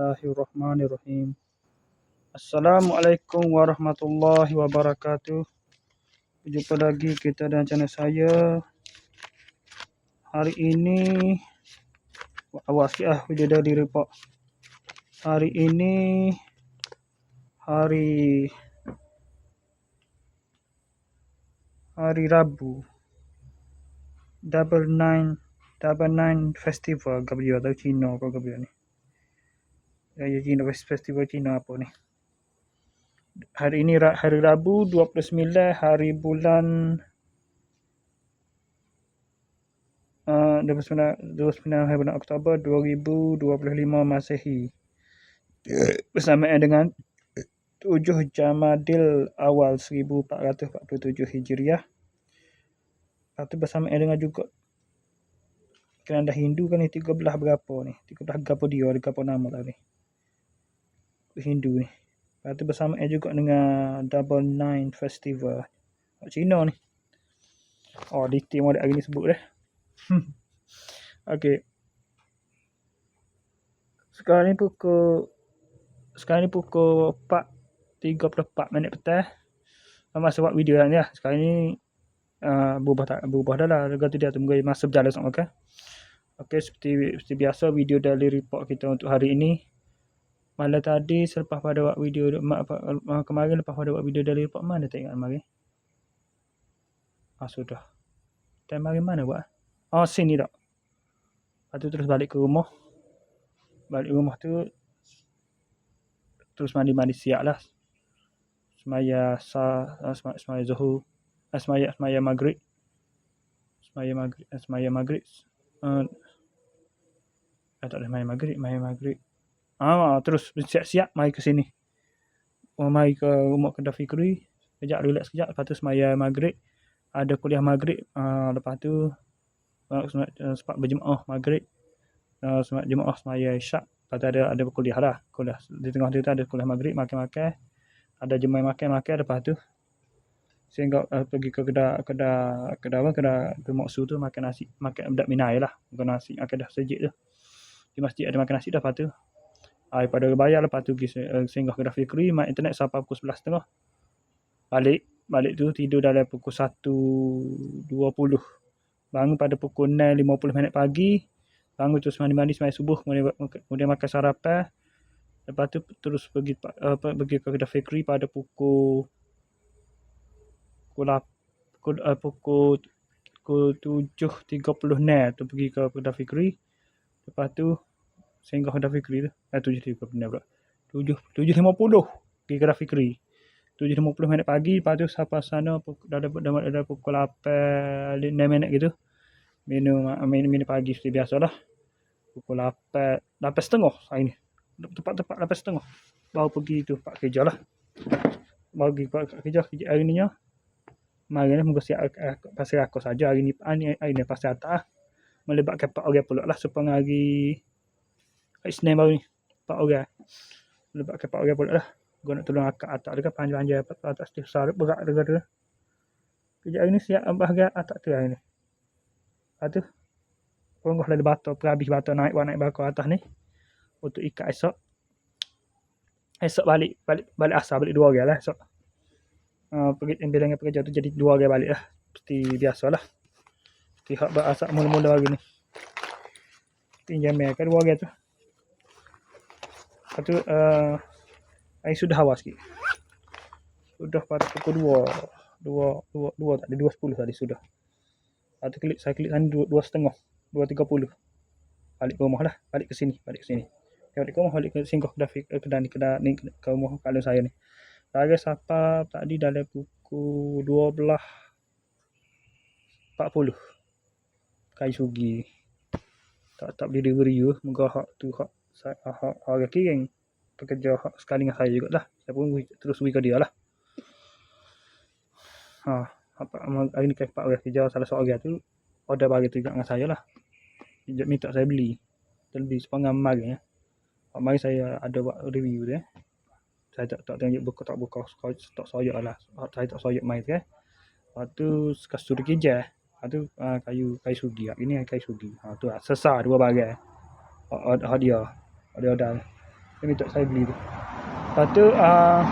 Bismillahirrahmanirrahim. Assalamualaikum warahmatullahi wabarakatuh. Jumpa lagi kita dengan channel saya. Hari ini awal sikit lah video dari report. Hari ini hari hari Rabu. Double Nine Double Nine Festival dia atau Cina apa dia ni. Raya Cina Festival Cina apa ni. Hari ini hari Rabu 29 hari bulan uh, 29, 29 hari bulan Oktober 2025 Masehi. Bersamaan dengan 7 Jamadil awal 1447 Hijriah. Lepas tu bersamaan dengan juga kalender Hindu kan ni 13 berapa ni? 13 berapa dia, berapa nama lah ni. Hindu ni. Lepas tu bersamaan juga dengan Double Nine Festival. Kat Cina ni. Oh, detail model hari ni sebut dah. okay. Sekarang ni pukul sekarang ni pukul 4.34 minit petang. Masa buat video ni lah. Sekarang ni uh, berubah tak berubah dah lah. Tu dia tunggu masa berjalan sama okay. Okay, seperti, seperti biasa video dari report kita untuk hari ini malam tadi selepas pada buat video kemarin lepas pada buat video dari report mana tak ingat kemarin? Ah sudah. Time hari mana buat? Oh sini tak? Lepas tu terus balik ke rumah. Balik rumah tu terus mandi-mandi siap lah. Semaya sa uh, semaya zuhur uh, semaya semaya maghrib. Semaya maghrib semaya maghrib. Uh, tak ada semaya maghrib semaya maghrib Ah, terus siap-siap mai ke sini. Oh, mai ke rumah kedai Fikri. Sekejap relax sekejap. Lepas tu semaya maghrib. Ada kuliah maghrib. Ah, lepas tu uh, sempat berjemaah maghrib. Uh, sempat jemaah semaya isyak. Lepas tu ada ada kuliah lah. Kuliah. Di tengah tu ada kuliah maghrib. Makan-makan. Ada jemaah makan-makan. Lepas tu sehingga uh, pergi ke kedai kedai kedai apa kedai bermaksu tu makan nasi makan bedak minai lah bukan nasi makan dah sejik tu di masjid ada makan nasi dah lepas tu Ah, pada bayar lepas tu pergi uh, singgah kedai Fikri, mak internet sampai pukul 11.30. Balik, balik tu tidur dalam pukul 1.20. Bangun pada pukul 9.50 minit pagi. Bangun terus mandi-mandi semai subuh, kemudian, makan sarapan. Lepas tu terus pergi uh, pergi ke kedai Fikri pada pukul pukul, pukul, uh, pukul, pukul 7.30 tu pergi ke kedai Fikri. Lepas tu Sehingga Honda Fikri tu. Eh, tujuh tiga benar pula. Tujuh, tujuh lima puluh. Pergi ke Fikri. Tujuh lima puluh minit pagi. Lepas tu sampai sana. Dah dapat dah, dah pukul lapan. Enam minit gitu. Minum, minum, minum pagi seperti biasa lah. Pukul lapan. Lapan setengah hari ni. Tepat-tepat lapan setengah. Baru pergi tu pak kerja lah. Baru pergi pak kerja. Kerja hari ni ya. Mari ni muka siap pasal aku saja hari ni. Hari ni, hari ni pasal atas. Melibatkan pak orang pula lah. Supaya hari Isnin baru ni. Empat orang. Lepas ke empat orang pula lah. Gua nak tolong akak atak dia kan panjang-panjang atas tu besar berat dia kata. Kejap hari ni siap bahagian atak tu hari ni. Lepas tu. Penggoh lah batu, perhabis batu naik buat naik bakar atas ni. Untuk ikat esok. Esok balik, balik balik asal, balik dua orang lah esok. Uh, pergi ambil dengan pekerja tu jadi dua orang balik lah. Seperti biasa lah. Seperti hak berasal mula-mula hari ni. Pinjam mereka dua orang tu. Lepas tu uh, air sudah hawa sikit. Sudah pada pukul 2. 2 2 2 tak ada 2.10 tadi sudah. Lepas klik saya klik sana 2 2.30. 2.30. Balik ke rumah lah. Balik ke sini, balik ke sini. Balik ke rumah, balik ke singgah kedai ke kedai ni kedai ni ke rumah kalau saya ni. Saya sapa tadi dalam pukul 12 40. Kai sugi. Tak tak boleh delivery tu. Moga hak tu hak harga kiring pekerja sekali dengan saya jugalah. Saya pun terus beri ke dia lah. Ha, apa, hari ni pak orang kerja salah seorang tu order bagi tu juga dengan saya lah. Dia minta saya beli. Terlebih sepengam mari ya. mari saya ada buat review dia saya tak tak tengok buka tak buka tak soyak lah. Saya tak soyak mai tu eh lepas tu kasur kerja lepas tu uh, kayu kayu sugi. Ini kayu sugi. Ha, tu lah sesar dua bagai hadiah. Ada ada Dia minta saya beli tu. Lepas tu uh,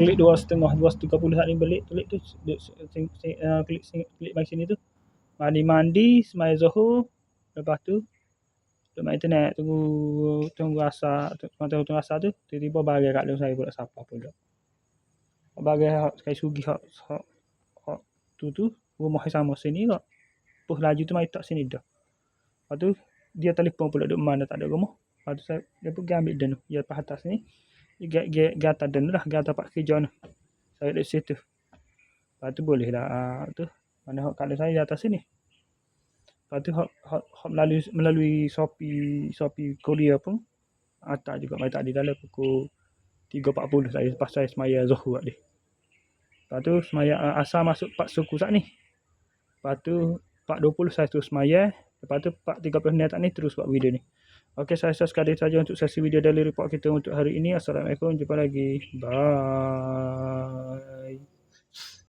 klik dua setengah dua tiga puluh saat ni balik klik tu klik klik mai sini tu. Mandi mandi semai zuhur lepas tu duk main internet tunggu tunggu asar tunggu tunggu asar tu tiba-tiba bagi kat dalam saya pula siapa pula bagi hak sekali sugi hak hak tu tu rumah sama sini kok. Puh laju tu mai tak sini dah. Lepas tu dia telefon pula duk mana tak ada rumah lepas tu saya dia pergi ambil dan dia pas atas ni dia gata dan lah gata pak kerja ni. Saya di situ lepas tu boleh lah uh, tu. Mana hak kalau saya di atas sini. Lepas tu hak, hak, hak melalui melalui Shopee Shopee Korea pun atas juga mai tak di dalam pukul 3.40 saya lepas saya semaya zuhur tadi lepas tu semaya uh, asal masuk pak suku saat ni. Lepas tu 4.20 saya terus semaya. Lepas tu 4.30 minit tak ni terus buat video ni Okey, saya rasa sekali saja untuk sesi video daily report kita untuk hari ini. Assalamualaikum. Jumpa lagi. Bye.